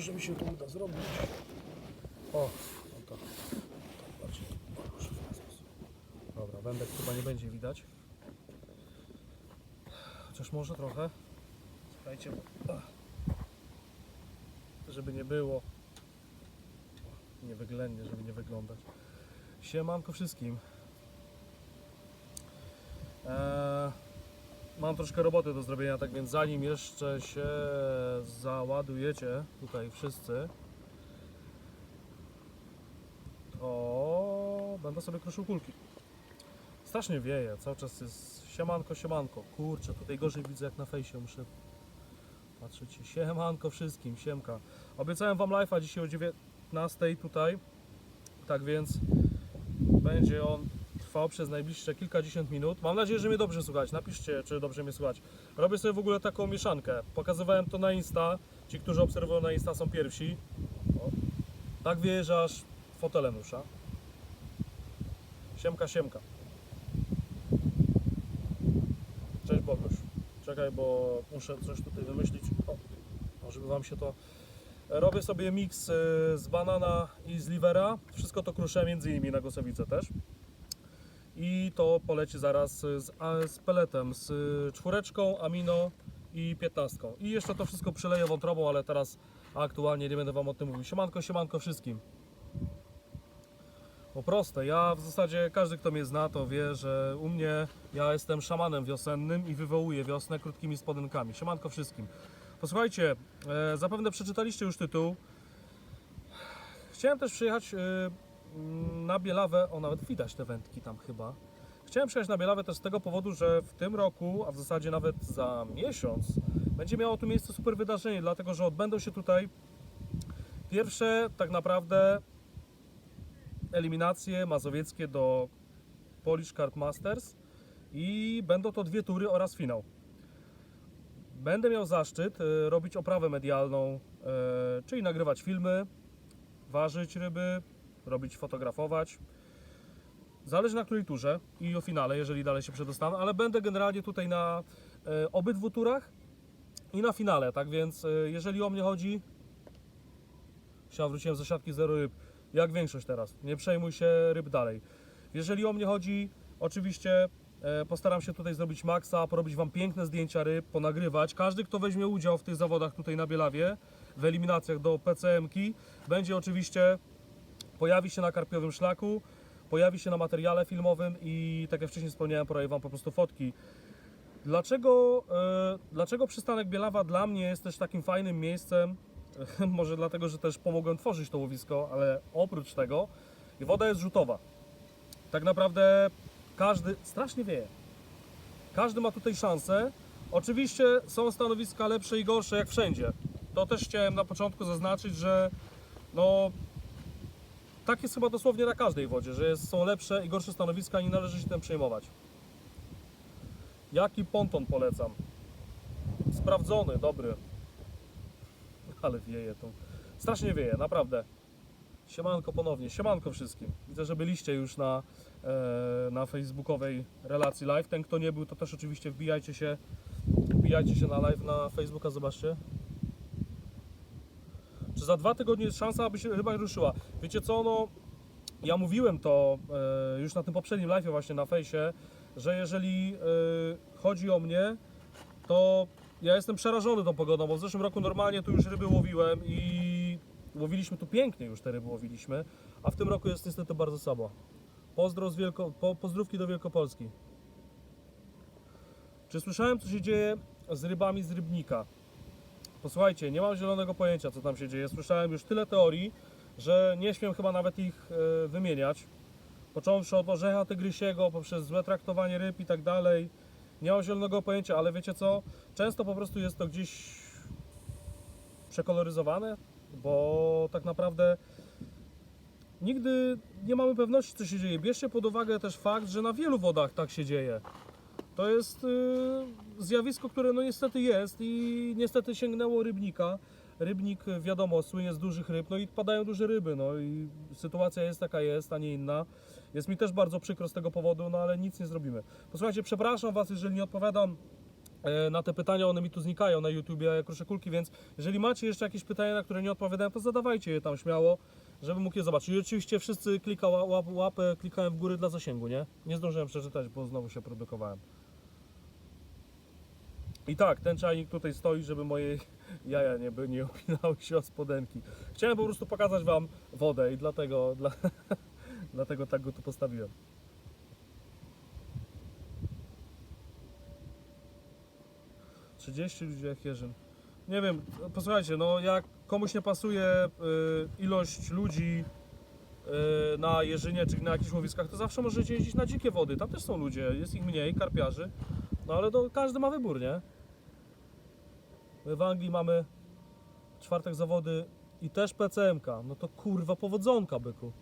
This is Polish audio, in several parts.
może mi się to uda zrobić. O, no to, to bardziej sposób. Dobra, wędek chyba nie będzie widać. Chociaż może trochę. Słuchajcie, żeby nie było nie wyględnie, żeby nie wyglądać. Siemanko wszystkim. Eee, mam troszkę roboty do zrobienia, tak więc zanim jeszcze się załadujecie tutaj wszyscy, to będę sobie kruszył kulki. Strasznie wieje, cały czas jest siemanko, siemanko. Kurczę, tutaj gorzej widzę jak na fejsie, muszę patrzeć. Siemanko wszystkim, siemka. Obiecałem wam live'a dzisiaj o 19 tutaj, tak więc będzie on trwał przez najbliższe kilkadziesiąt minut. Mam nadzieję, że mnie dobrze słuchać. Napiszcie, czy dobrze mnie słuchać. Robię sobie w ogóle taką mieszankę. Pokazywałem to na Insta. Ci, którzy obserwują na Insta są pierwsi. O. Tak wieje, że aż fotelem rusza. Siemka, siemka. Cześć Boguś. Czekaj, bo muszę coś tutaj wymyślić. O, o, żeby wam się to... Robię sobie miks y, z banana i z livera. Wszystko to kruszę między innymi na gosowicę też. I to poleci zaraz z, z peletem, z czwóreczką, amino i piętnastką. I jeszcze to wszystko przyleję wątrobą, ale teraz aktualnie nie będę wam o tym mówił. Siemanko, siemanko wszystkim. Po proste, ja w zasadzie każdy kto mnie zna to wie, że u mnie ja jestem szamanem wiosennym i wywołuję wiosnę krótkimi spodenkami. Siemanko wszystkim. Posłuchajcie, e, zapewne przeczytaliście już tytuł. Chciałem też przyjechać e, na Bielawę, o nawet widać te wędki tam chyba. Chciałem przyjechać na Bielawę też z tego powodu, że w tym roku, a w zasadzie nawet za miesiąc, będzie miało tu miejsce super wydarzenie, dlatego że odbędą się tutaj pierwsze tak naprawdę eliminacje mazowieckie do Polish Kart Masters i będą to dwie tury oraz finał. Będę miał zaszczyt e, robić oprawę medialną, e, czyli nagrywać filmy, ważyć ryby, robić, fotografować. Zależy na której turze i o finale, jeżeli dalej się przedostanę, ale będę generalnie tutaj na e, obydwu turach i na finale, tak więc e, jeżeli o mnie chodzi, Siema, wróciłem ze siatki zero ryb. Jak większość teraz. Nie przejmuj się ryb dalej. Jeżeli o mnie chodzi, oczywiście e, postaram się tutaj zrobić maksa, porobić Wam piękne zdjęcia ryb, ponagrywać. Każdy, kto weźmie udział w tych zawodach tutaj na Bielawie, w eliminacjach do PCM-ki, będzie oczywiście, pojawi się na karpiowym szlaku, pojawi się na materiale filmowym i tak jak wcześniej wspomniałem, porobię Wam po prostu fotki. Dlaczego, e, dlaczego przystanek Bielawa dla mnie jest też takim fajnym miejscem? Może dlatego, że też pomogłem tworzyć to łowisko, ale oprócz tego woda jest rzutowa. Tak naprawdę każdy, strasznie wieje, każdy ma tutaj szansę. Oczywiście są stanowiska lepsze i gorsze jak wszędzie. To też chciałem na początku zaznaczyć, że no tak jest chyba dosłownie na każdej wodzie, że są lepsze i gorsze stanowiska i nie należy się tym przejmować. Jaki ponton polecam? Sprawdzony, dobry. Ale wieje tu. Strasznie wieje, naprawdę. Siemanko ponownie, siemanko wszystkim. Widzę, że byliście już na, e, na facebookowej relacji live. Ten kto nie był, to też oczywiście wbijajcie się, wbijajcie się na live na Facebooka, zobaczcie. Czy za dwa tygodnie jest szansa, aby się ryba ruszyła? Wiecie co, no ja mówiłem to e, już na tym poprzednim live właśnie na fejsie, że jeżeli e, chodzi o mnie, to ja jestem przerażony tą pogodą, bo w zeszłym roku normalnie tu już ryby łowiłem i łowiliśmy tu pięknie już te ryby łowiliśmy, a w tym roku jest niestety bardzo słabo. Pozdro z Wielko, po, pozdrówki do Wielkopolski. Czy słyszałem co się dzieje z rybami z rybnika? Posłuchajcie, nie mam zielonego pojęcia co tam się dzieje. Słyszałem już tyle teorii, że nie śmiem chyba nawet ich e, wymieniać. Począwszy od orzecha tygrysiego, poprzez złe traktowanie ryb i tak dalej. Nie mam zielonego pojęcia, ale wiecie co? Często po prostu jest to gdzieś przekoloryzowane, bo tak naprawdę nigdy nie mamy pewności, co się dzieje. Bierzcie pod uwagę też fakt, że na wielu wodach tak się dzieje. To jest y, zjawisko, które no niestety jest i niestety sięgnęło rybnika. Rybnik, wiadomo, słynie z dużych ryb, no i padają duże ryby, no i sytuacja jest taka jest, a nie inna. Jest mi też bardzo przykro z tego powodu, no ale nic nie zrobimy. Posłuchajcie, przepraszam Was, jeżeli nie odpowiadam e, na te pytania, one mi tu znikają na YouTubie, jak ruszę kulki, więc jeżeli macie jeszcze jakieś pytania, na które nie odpowiadałem, to zadawajcie je tam śmiało, żebym mógł je zobaczyć. I oczywiście wszyscy klika, łap, łapę klikałem w górę dla zasięgu, nie? Nie zdążyłem przeczytać, bo znowu się produkowałem. I tak, ten czajnik tutaj stoi, żeby moje jaja nie, by, nie opinały się o spodenki. Chciałem po prostu pokazać Wam wodę i dlatego, dla, dlatego tak go tu postawiłem. Trzydzieści ludzi jak Jerzyn. Nie wiem, posłuchajcie, no jak komuś nie pasuje y, ilość ludzi y, na Jerzynie czy na jakichś łowiskach, to zawsze możecie jeździć na dzikie wody. Tam też są ludzie, jest ich mniej, karpiarzy. No ale to każdy ma wybór, nie? My w Anglii mamy czwartek zawody i też PCMK. No to kurwa powodzonka, byku.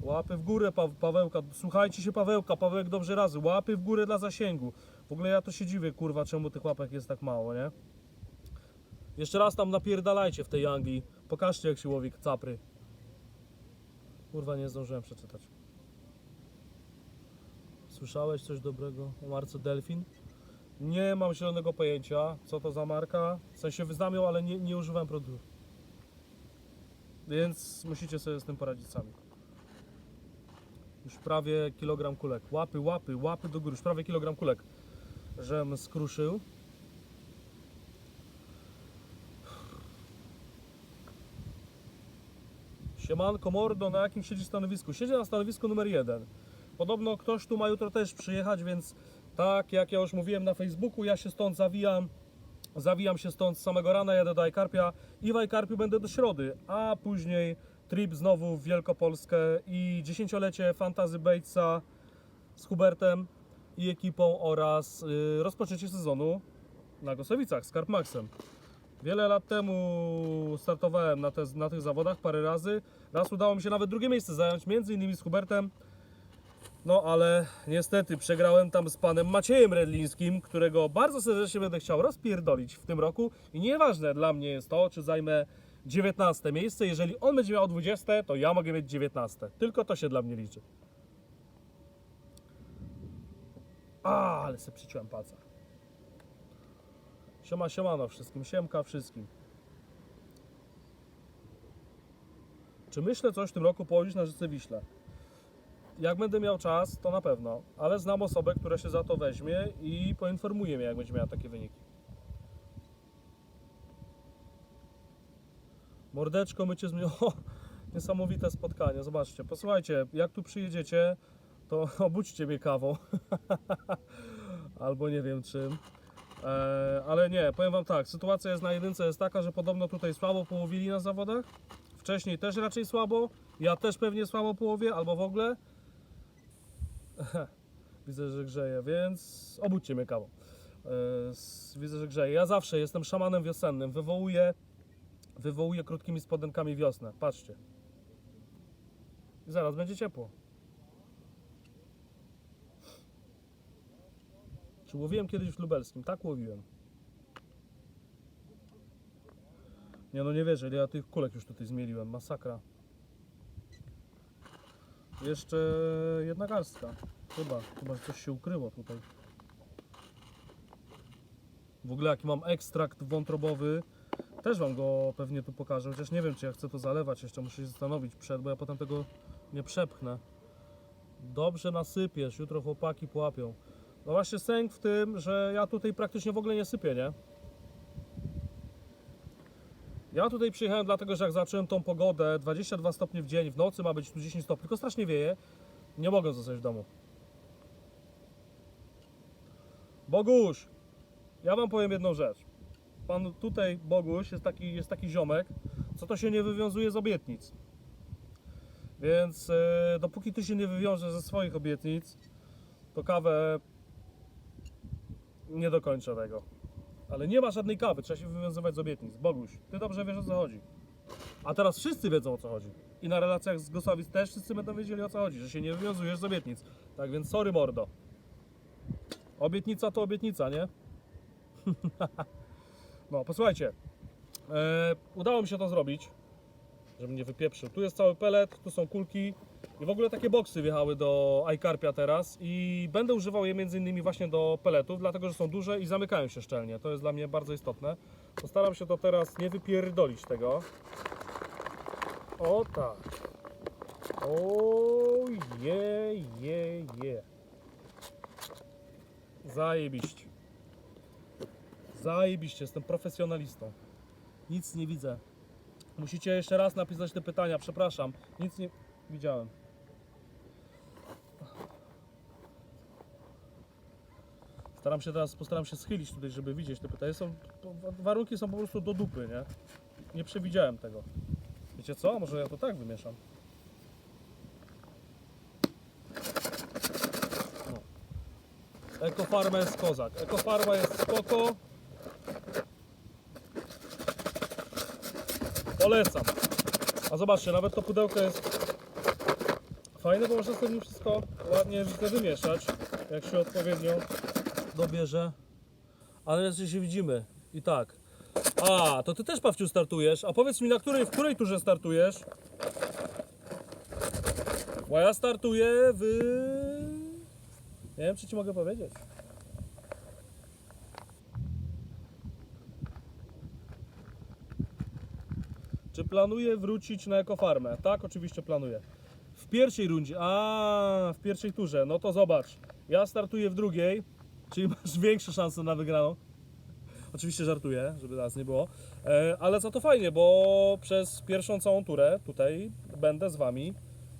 Łapy w górę, pa Pawełka. Słuchajcie się Pawełka, Pawełek dobrze razy. Łapy w górę dla zasięgu. W ogóle ja to się dziwię, kurwa, czemu tych łapek jest tak mało, nie? Jeszcze raz tam napierdalajcie w tej Anglii. Pokażcie jak się łowi capry. Kurwa, nie zdążyłem przeczytać. Słyszałeś coś dobrego o marce Delfin? Nie mam zielonego pojęcia, co to za marka. W sensie wyznam ją, ale nie, nie używam produktu. Więc musicie sobie z tym poradzić sami. Już prawie kilogram kulek. Łapy, łapy, łapy do góry. Już prawie kilogram kulek. Żem skruszył. Siemanko Mordo, na jakim siedzi stanowisku? Siedzi na stanowisku numer jeden. Podobno ktoś tu ma jutro też przyjechać, więc tak jak ja już mówiłem na Facebooku, ja się stąd zawijam. Zawijam się stąd z samego rana, jadę do Ajkarpia i w Ajkarpiu będę do środy, a później trip znowu w Wielkopolskę i dziesięciolecie Fantazy Batesa z Hubertem i ekipą oraz y, rozpoczęcie sezonu na Gosowicach z Karpmaxem. Wiele lat temu startowałem na, te, na tych zawodach parę razy. Raz udało mi się nawet drugie miejsce zająć, między innymi z Hubertem. No ale niestety przegrałem tam z panem Maciejem Redlińskim, którego bardzo serdecznie będę chciał rozpierdolić w tym roku. I nieważne dla mnie jest to, czy zajmę 19 miejsce. Jeżeli on będzie miał 20, to ja mogę mieć 19. Tylko to się dla mnie liczy. A, ale sobie przyciąłem palca. Siema, siemano wszystkim, siemka wszystkim. Czy myślę coś w tym roku położyć na rzece Wiśle? Jak będę miał czas, to na pewno, ale znam osobę, która się za to weźmie i poinformuje mnie, jak będzie miała takie wyniki. Mordeczko, my cię zmieniło. Niesamowite spotkanie, zobaczcie. Posłuchajcie, jak tu przyjedziecie, to obudźcie mnie kawą. Albo nie wiem czym. E, ale nie, powiem Wam tak, sytuacja jest na jedynce jest taka, że podobno tutaj słabo połowili na zawodach. Wcześniej też raczej słabo. Ja też pewnie słabo połowię, albo w ogóle. Widzę, że grzeje, więc obudźcie mnie kawą. E, widzę, że grzeje. Ja zawsze jestem szamanem wiosennym. Wywołuję, wywołuję krótkimi spodenkami wiosnę. Patrzcie. I zaraz będzie ciepło. Czy łowiłem kiedyś w lubelskim? Tak łowiłem. Nie no nie wierzę, ja tych kulek już tutaj zmieliłem. Masakra. Jeszcze jedna garstka. Chyba, chyba coś się ukryło tutaj. W ogóle jaki mam ekstrakt wątrobowy. Też wam go pewnie tu pokażę, chociaż nie wiem czy ja chcę to zalewać, jeszcze muszę się zastanowić przed, bo ja potem tego nie przepchnę. Dobrze nasypiesz, jutro chłopaki połapią. No właśnie sęk w tym, że ja tutaj praktycznie w ogóle nie sypię, nie? Ja tutaj przyjechałem dlatego, że jak zacząłem tą pogodę, 22 stopnie w dzień, w nocy ma być tu 10 stopni, tylko strasznie wieje, nie mogę zostać w domu. Boguś, ja wam powiem jedną rzecz. Pan tutaj, Boguś, jest taki, jest taki ziomek, co to się nie wywiązuje z obietnic. Więc e, dopóki ty się nie wywiążesz ze swoich obietnic, to kawę nie dokończę tego. Ale nie ma żadnej kawy, trzeba się wywiązywać z obietnic. Boguś, ty dobrze wiesz o co chodzi. A teraz wszyscy wiedzą o co chodzi. I na relacjach z Gosowic też wszyscy będą wiedzieli o co chodzi, że się nie wywiązujesz z obietnic. Tak więc sorry mordo. Obietnica to obietnica, nie? no, posłuchajcie. E, udało mi się to zrobić, żebym nie wypieprzył. Tu jest cały pelet, tu są kulki. I w ogóle takie boksy wjechały do iCarpia teraz i będę używał je między innymi właśnie do peletów, dlatego że są duże i zamykają się szczelnie. To jest dla mnie bardzo istotne. Postaram się to teraz nie wypierdolić tego. O tak. O je, je, je. Zajebiście. Zajebiście, jestem profesjonalistą. Nic nie widzę. Musicie jeszcze raz napisać te pytania, przepraszam. Nic nie widziałem. Staram się teraz, postaram się schylić tutaj, żeby widzieć te pytania. Są, warunki są po prostu do dupy, nie? Nie przewidziałem tego. Wiecie co? Może ja to tak wymieszam. No. Ekofarma jest kozak. Ekofarma jest spoko. Polecam. A zobaczcie, nawet to pudełko jest fajne, bo można sobie wszystko ładnie wymieszać, jak się odpowiednio dobierze. Ale jeszcze się widzimy. I tak. A, to ty też Pawciu startujesz. A powiedz mi, na której, w której turze startujesz? Bo ja startuję w... Nie wiem, czy ci mogę powiedzieć. Czy planuję wrócić na ekofarmę? Tak, oczywiście planuję. Pierwszej rundzie, a w pierwszej turze, no to zobacz. Ja startuję w drugiej, czyli masz większe szanse na wygraną. Oczywiście żartuję, żeby nas nie było, e, ale za to fajnie, bo przez pierwszą całą turę tutaj będę z Wami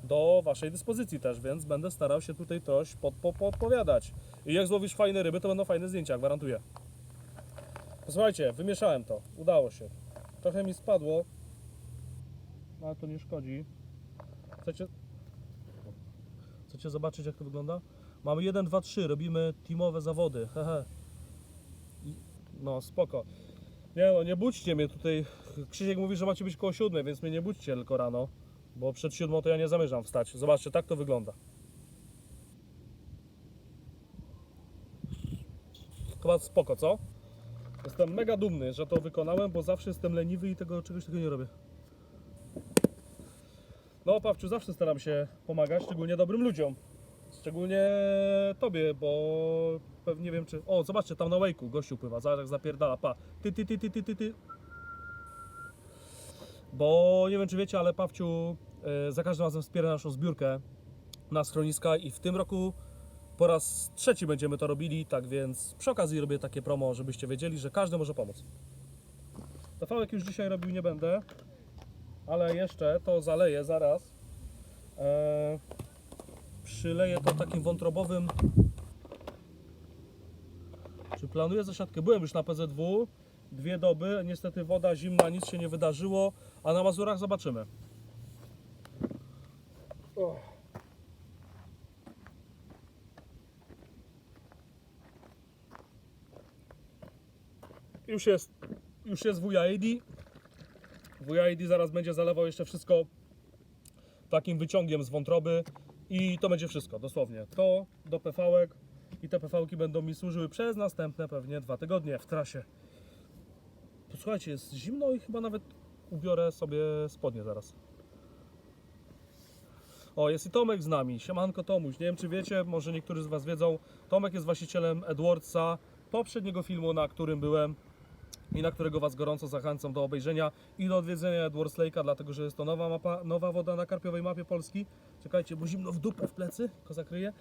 do Waszej dyspozycji też, więc będę starał się tutaj coś pod, po, podpowiadać. I jak złowisz fajne ryby, to będą fajne zdjęcia, gwarantuję. Posłuchajcie, wymieszałem to, udało się. Trochę mi spadło, ale to nie szkodzi. Chcecie, chcecie zobaczyć jak to wygląda? Mamy 1, 2, 3, robimy teamowe zawody, hehe. No spoko. Nie no, nie budźcie mnie tutaj. Krzysiek mówi, że macie być koło siódmej, więc mnie nie budźcie tylko rano. Bo przed siódmą to ja nie zamierzam wstać. Zobaczcie, tak to wygląda. Chyba spoko, co? Jestem mega dumny, że to wykonałem, bo zawsze jestem leniwy i tego czegoś takiego nie robię. No, Pawciu, zawsze staram się pomagać, szczególnie dobrym ludziom. Szczególnie tobie, bo pewnie nie wiem czy... O, zobaczcie, tam na wake'u gościu pływa, zaraz jak zapierdala, pa. Ty, ty, ty, ty, ty, ty, ty. Bo nie wiem czy wiecie, ale Pawciu e, za każdym razem wspiera naszą zbiórkę na schroniska i w tym roku po raz trzeci będziemy to robili, tak więc przy okazji robię takie promo, żebyście wiedzieli, że każdy może pomóc. TV już dzisiaj robił nie będę, ale jeszcze to zaleję zaraz. E, przyleję to takim wątrobowym. Czy planuję zasiadkę? Byłem już na PZW. Dwie doby. Niestety woda zimna, nic się nie wydarzyło. A na Mazurach zobaczymy. Już jest, już jest WID. WID zaraz będzie zalewał jeszcze wszystko takim wyciągiem z wątroby i to będzie wszystko, dosłownie. To do PV-ek i te PV-ki będą mi służyły przez następne pewnie dwa tygodnie w trasie. Posłuchajcie, jest zimno i chyba nawet ubiorę sobie spodnie zaraz. O, jest i Tomek z nami. Siemanko Tomuś. Nie wiem czy wiecie, może niektórzy z Was wiedzą. Tomek jest właścicielem Edwardsa, poprzedniego filmu, na którym byłem i na którego Was gorąco zachęcam do obejrzenia i do odwiedzenia Edwards Lake'a, dlatego że jest to nowa mapa, nowa woda na karpiowej mapie Polski. Czekajcie, bo zimno w dupę w plecy, ko zakryje.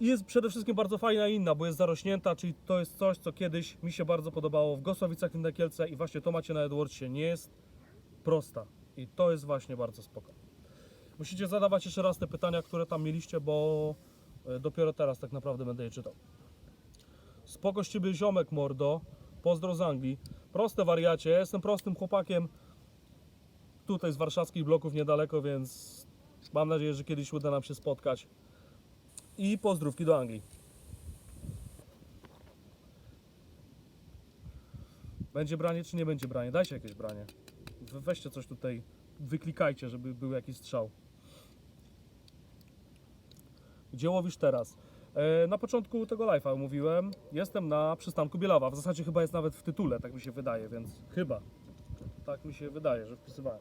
I jest przede wszystkim bardzo fajna i inna, bo jest zarośnięta, czyli to jest coś, co kiedyś mi się bardzo podobało w Gosławicach Inne Kielce i właśnie to macie na Edwardsie. Nie jest prosta i to jest właśnie bardzo spoko. Musicie zadawać jeszcze raz te pytania, które tam mieliście, bo e, dopiero teraz tak naprawdę będę je czytał. Spoko z ciebie ziomek, mordo. Pozdro z Anglii. Proste wariacie, ja jestem prostym chłopakiem. Tutaj z warszawskich bloków niedaleko, więc mam nadzieję, że kiedyś uda nam się spotkać. I pozdrówki do Anglii. Będzie branie czy nie będzie branie? Dajcie jakieś branie. We- Weźcie coś tutaj, wyklikajcie, żeby był jakiś strzał. Gdzie łowisz teraz? E, Na początku tego live'a mówiłem, jestem na przystanku Bielawa. W zasadzie chyba jest nawet w tytule, tak mi się wydaje, więc chyba. Tak mi się wydaje, że wpisywałem.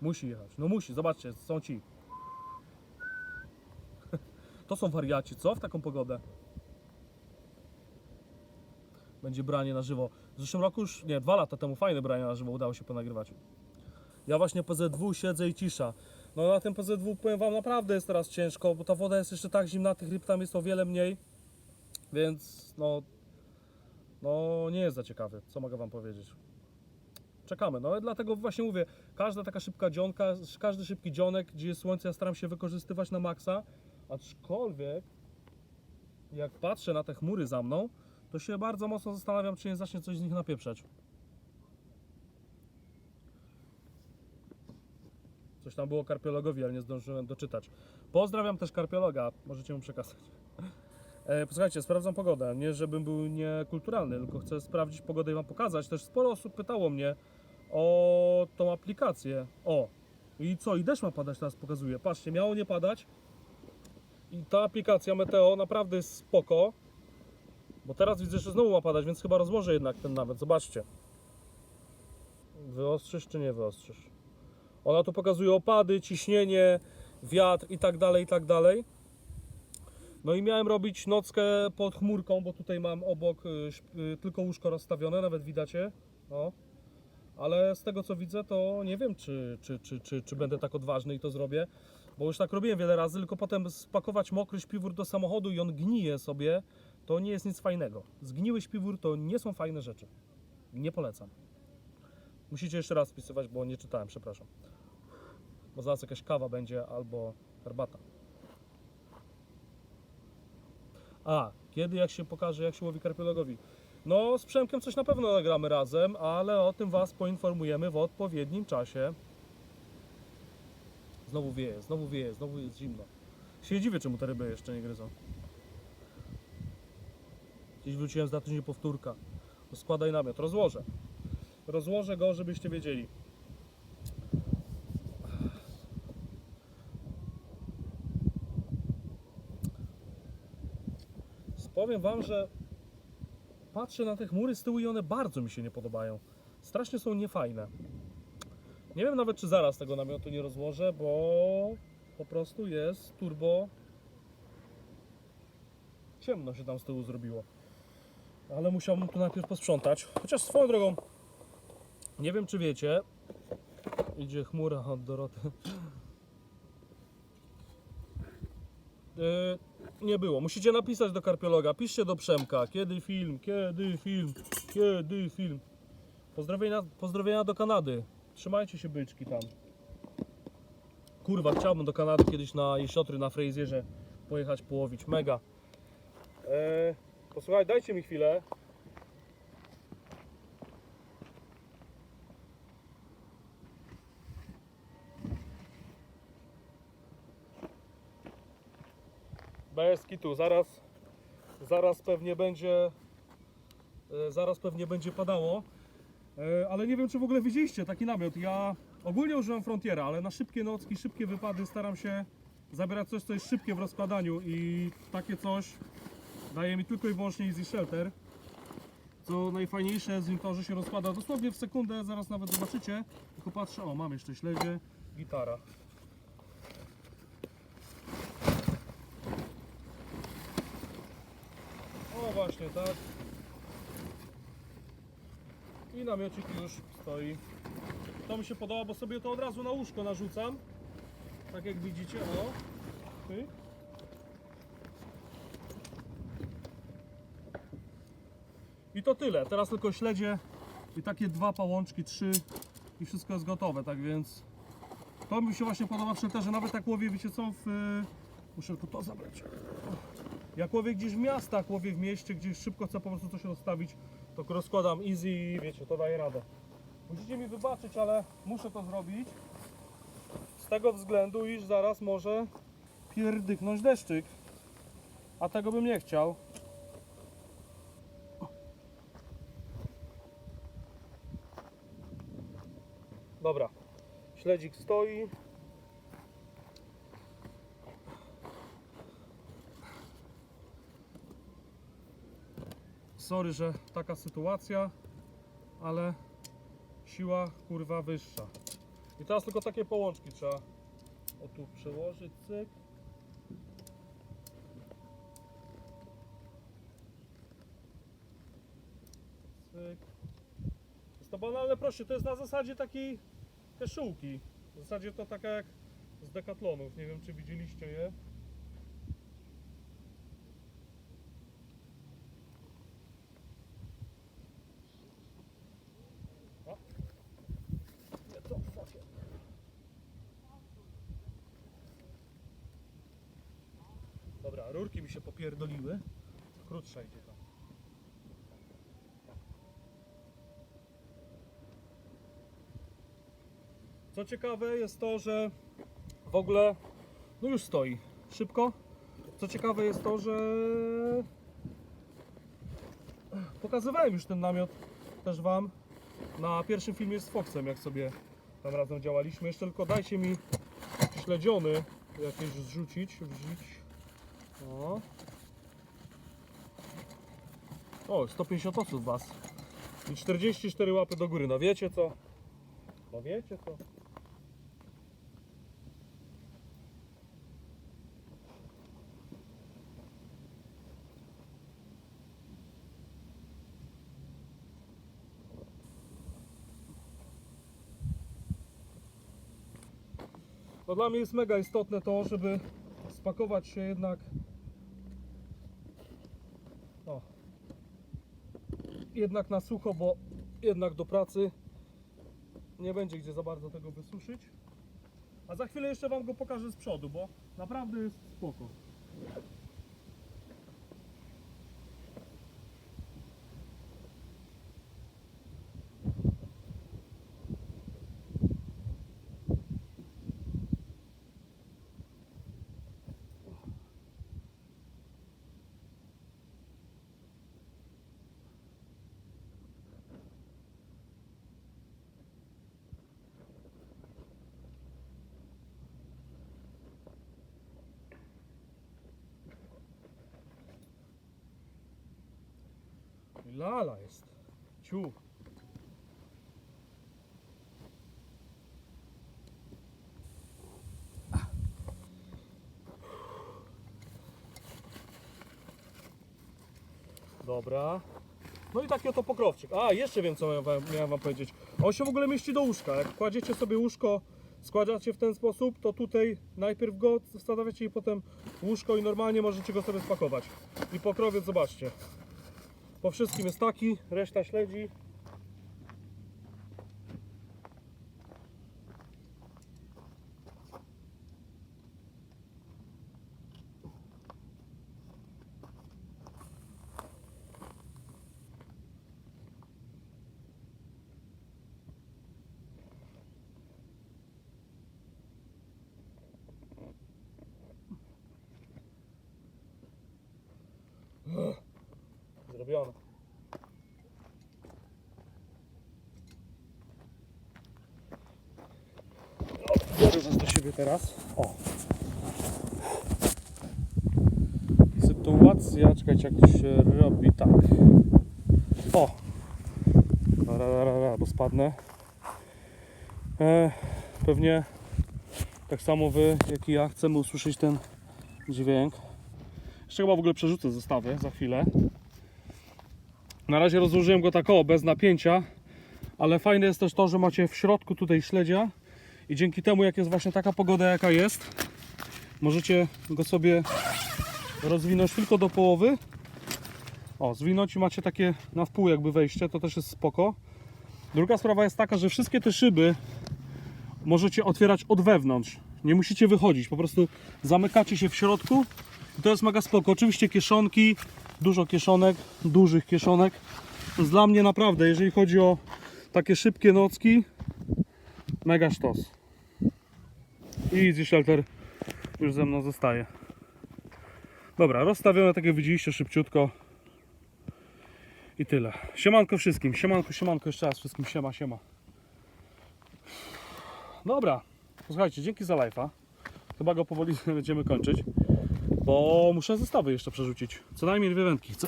Musi jechać. No musi, zobaczcie, są ci. To są wariaci, co? W taką pogodę. Będzie branie na żywo. W zeszłym roku już, nie, dwa lata temu fajne branie na żywo udało się ponagrywać. Ja właśnie PZW siedzę i cisza. No na tym PZW powiem wam naprawdę jest teraz ciężko, bo ta woda jest jeszcze tak zimna, tych ryb tam jest o wiele mniej. Więc no, no nie jest za ciekawy, co mogę wam powiedzieć. Czekamy, no i dlatego właśnie mówię, każda taka szybka dzionka, każdy szybki dzionek, gdzie jest słońce, ja staram się wykorzystywać na maksa, aczkolwiek jak patrzę na te chmury za mną, to się bardzo mocno zastanawiam, czy nie zacznie coś z nich napieprzać. Coś tam było karpiologowi, ale nie zdążyłem doczytać. Pozdrawiam też karpiologa, możecie mu przekazać. E, posłuchajcie, sprawdzam pogodę. Nie, żebym był niekulturalny, tylko chcę sprawdzić pogodę i wam pokazać. Też sporo osób pytało mnie o tą aplikację. O, i co? I deszcz ma padać, teraz pokazuję. Patrzcie, miało nie padać. I ta aplikacja Meteo naprawdę jest spoko. Bo teraz widzę, że znowu ma padać, więc chyba rozłożę jednak ten nawet. Zobaczcie. Wyostrzysz czy nie wyostrzysz? Ona tu pokazuje opady, ciśnienie, wiatr i tak dalej, i tak dalej. No i miałem robić nockę pod chmurką, bo tutaj mam obok y, y, tylko łóżko rozstawione, nawet widacie. O. Ale z tego co widzę, to nie wiem, czy, czy, czy, czy, czy będę tak odważny i to zrobię. Bo już tak robiłem wiele razy, tylko potem spakować mokry śpiwór do samochodu i on gnije sobie, to nie jest nic fajnego. Zgniły śpiwór to nie są fajne rzeczy. Nie polecam. Musicie jeszcze raz wpisywać, bo nie czytałem, przepraszam. Bo zaraz jakaś kawa będzie albo herbata. A, kiedy jak się pokaże, jak się łowi karpiologowi? No, z Przemkiem coś na pewno nagramy razem, ale o tym Was poinformujemy w odpowiednim czasie. Znowu wieje, znowu wieje, znowu jest zimno. Się dziwię, czemu te ryby jeszcze nie gryzą. Gdzieś wróciłem z na tydzień powtórka. To składaj namiot, rozłożę. Rozłożę go, żebyście wiedzieli. Powiem Wam, że patrzę na te chmury z tyłu i one bardzo mi się nie podobają. Strasznie są niefajne. Nie wiem nawet, czy zaraz tego namiotu nie rozłożę, bo po prostu jest turbo ciemno się tam z tyłu zrobiło. Ale musiałbym tu najpierw posprzątać. Chociaż swoją drogą, nie wiem czy wiecie, idzie chmura od Doroty. Yy, nie było. Musicie napisać do karpiologa. Piszcie do Przemka. Kiedy film? Kiedy film? Kiedy film? Pozdrowienia, pozdrowienia do Kanady. Trzymajcie się byczki tam. Kurwa, chciałbym do Kanady kiedyś na jesiotry, na Frejzierze pojechać połowić. Mega. Eee, posłuchaj, dajcie mi chwilę. Bez kitu, zaraz, zaraz pewnie będzie, e, zaraz pewnie będzie padało. E, Ale nie wiem, czy w ogóle widzieliście taki namiot. Ja ogólnie używam Frontiera, ale na szybkie nocki, szybkie wypady staram się zabierać coś, co jest szybkie w rozkładaniu i takie coś daje mi tylko i wyłącznie Easy Shelter. Co najfajniejsze jest to, że się rozkłada dosłownie w sekundę, zaraz nawet zobaczycie. Tylko patrzę, o mam jeszcze śledzie, gitara. O właśnie, tak. I namiocik już stoi. To mi się podoba, bo sobie to od razu na łóżko narzucam. Tak jak widzicie, o. I to tyle. Teraz tylko śledzie i takie dwa pałączki, trzy i wszystko jest gotowe, tak więc to mi się właśnie podoba w shelterze. Nawet jak łowię, wiecie co, w... Muszę tylko to zabrać. Jak łowię gdzieś w miastach, łowię w mieście, gdzieś szybko chcę po prostu coś rozstawić, to rozkładam easy i wiecie, to daje radę. Musicie mi wybaczyć, ale muszę to zrobić. Z tego względu, iż zaraz może pierdyknąć deszczyk. A tego bym nie chciał. Dobra, śledzik stoi. Sorry, że taka sytuacja, ale siła kurwa wyższa. I teraz tylko takie połączki trzeba o tu przełożyć, cyk. Cyk. Jest to banalne proście, to jest na zasadzie takiej kaszulki. W zasadzie to taka jak z dekatlonów, nie wiem czy widzieliście je. O. Nie, to fuck it. Dobra, rurki mi się popierdoliły. Krótsza idzie tam. Co ciekawe jest to, że w ogóle no już stoi szybko. Co ciekawe jest to, że pokazywałem już ten namiot też wam na pierwszym filmie z Foxem, jak sobie tam razem działaliśmy. Jeszcze tylko dajcie mi śledziony jakieś zrzucić, wrzucić. O. O, 150 osób was. I 44 łapy do góry. No wiecie co? No wiecie co? No dla mnie jest mega istotne to, żeby spakować się jednak jednak na sucho, bo jednak do pracy nie będzie gdzie za bardzo tego wysuszyć. A za chwilę jeszcze Wam go pokażę z przodu, bo naprawdę jest spoko. Lala jest. Ciu. Dobra. No i taki oto pokrowczyk. A, jeszcze wiem co miałem wam, powiedzieć. On się w ogóle mieści do łóżka. Jak kładziecie sobie łóżko, składacie w ten sposób, to tutaj najpierw go wstawiacie i potem łóżko i normalnie możecie go sobie spakować. I pokrowiec, zobaczcie. Po wszystkim jest taki, reszta śledzi. Was do siebie teraz. O. Sytuacja, czekajcie jak to się robi, tak. O. Ra, ra, ra, bo spadnę. E, pewnie tak samo wy, jak i ja chcemy usłyszeć ten dźwięk. Jeszcze chyba w ogóle przerzucę zestawy za chwilę. Na razie rozłożyłem go tak o, bez napięcia, ale fajne jest też to, że macie w środku tutaj śledzia i dzięki temu jak jest właśnie taka pogoda jaka jest, możecie go sobie rozwinąć tylko do połowy. O, zwinąć i macie takie na wpół jakby wejście, to też jest spoko. Druga sprawa jest taka, że wszystkie te szyby możecie otwierać od wewnątrz. Nie musicie wychodzić, po prostu zamykacie się w środku i to jest mega spoko. Oczywiście kieszonki, dużo kieszonek, dużych kieszonek. To jest dla mnie naprawdę, jeżeli chodzi o takie szybkie nocki, mega sztos. I Easy Shelter już ze mną zostaje. Dobra, rozstawione tak jak widzieliście szybciutko. I tyle. Siemanko wszystkim, siemanko, siemanko jeszcze raz wszystkim, siema, siema. Dobra, słuchajcie, dzięki za live'a. Chyba go powoli będziemy kończyć. Bo muszę zestawy jeszcze przerzucić. Co najmniej dwie wędki. Chcę...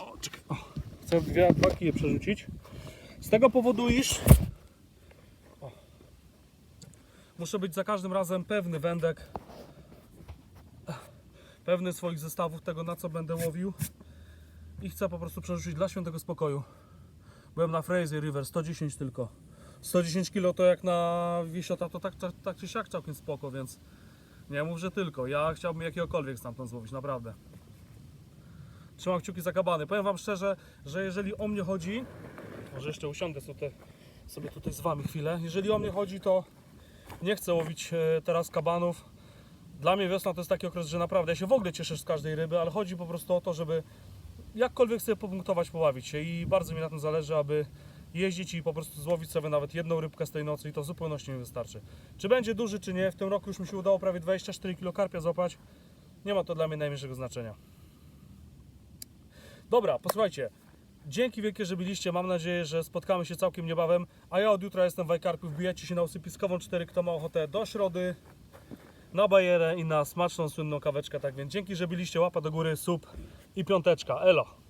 O, czekaj. O. Chcę dwie, dwa kije przerzucić. Z tego powodu, iż... Muszę być za każdym razem pewny wędek, pewny swoich zestawów, tego na co będę łowił i chcę po prostu przerzucić dla świętego spokoju. Byłem na Fraser River, 110 tylko. 110 kg to jak na wisiota to tak, tak, tak czy siak całkiem spoko, więc nie mów, że tylko. Ja chciałbym jakiegokolwiek stamtąd złowić, naprawdę. Trzymam kciuki za kabany. Powiem Wam szczerze, że jeżeli o mnie chodzi, może jeszcze usiądę sobie, sobie tutaj z Wami chwilę. Jeżeli o mnie chodzi, to nie chcę łowić e, teraz kabanów. Dla mnie wiosna to jest taki okres, że naprawdę ja się w ogóle cieszę z każdej ryby, ale chodzi po prostu o to, żeby jakkolwiek sobie popunktować, poławić się i bardzo mi na tym zależy, aby jeździć i po prostu złowić sobie nawet jedną rybkę z tej nocy i to w zupełności mi wystarczy. Czy będzie duży, czy nie, w tym roku już mi się udało prawie 24 kg karpia złapać. Nie ma to dla mnie najmniejszego znaczenia. Dobra, posłuchajcie. Dzięki wielkie, że byliście. Mam nadzieję, że spotkamy się całkiem niebawem. A ja od jutra jestem w Wajkarpiu. Wbijajcie się na usypiskową 4, kto ma ochotę do środy, na bajerę i na smaczną, słynną kaweczkę. Tak więc dzięki, że byliście. Łapa do góry, sub i piąteczka. Elo.